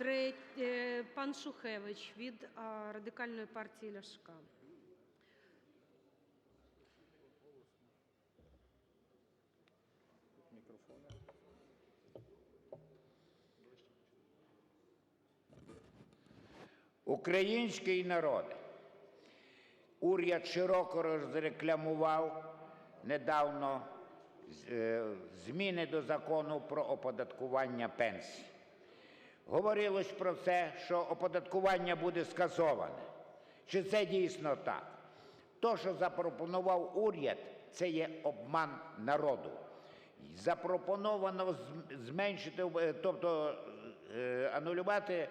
Е, Пан Шухевич від Радикальної партії Ляшка. Український народ. Уряд широко розрекламував недавно е, зміни до закону про оподаткування пенсій. Говорилось про це, що оподаткування буде скасоване. Чи це дійсно так? То, що запропонував уряд, це є обман народу. Запропоновано зменшити, е, тобто е, анулювати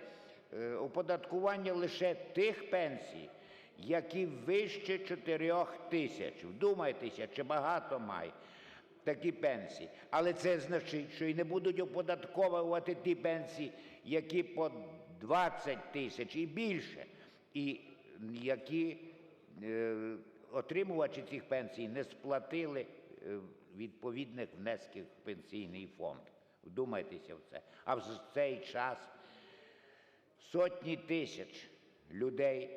е, оподаткування лише тих пенсій, які вище 4 тисяч. Вдумайтеся, чи багато має такі пенсії. Але це значить, що і не будуть оподатковувати ті пенсії, які по 20 тисяч і більше, і які е, отримувачі цих пенсій не сплатили е, відповідних внесків в пенсійний фонд. Вдумайтеся в це. А в цей час сотні тисяч людей,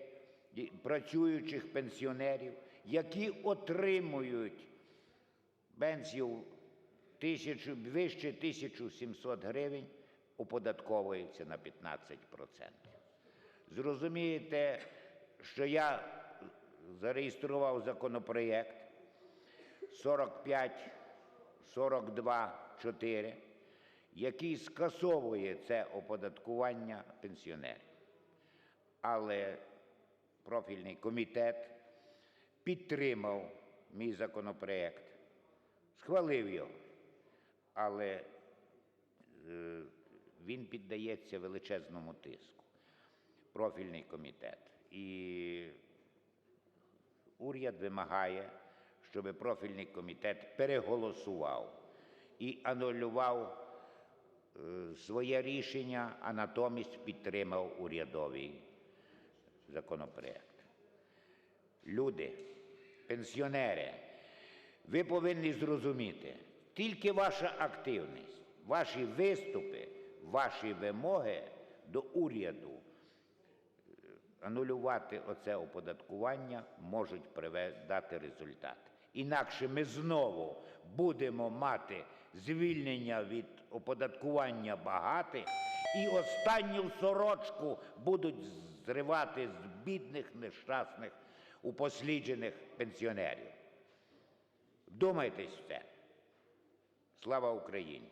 працюючих пенсіонерів, які отримують пенсію тисячу, вище 1700 гривень, оподатковуються на 15%. Зрозумієте, що я зареєстрував законопроєкт 45 42 4, який скасовує це оподаткування пенсіонерів. Але профільний комітет підтримав мій законопроєкт, схвалив його, але е, він піддається величезному тиску, профільний комітет. І уряд вимагає, щоб профільний комітет переголосував і анулював е, своє рішення, а натомість підтримав урядовий законопроект. Люди, пенсіонери, ви повинні зрозуміти, тільки ваша активність, ваші виступи, ваші вимоги до уряду анулювати оце оподаткування можуть дати результат. Інакше ми знову будемо мати звільнення від оподаткування багатих і останню сорочку будуть зривати з бідних, нещасних, упосліджених пенсіонерів. Вдумайтесь в це. Слава Україні!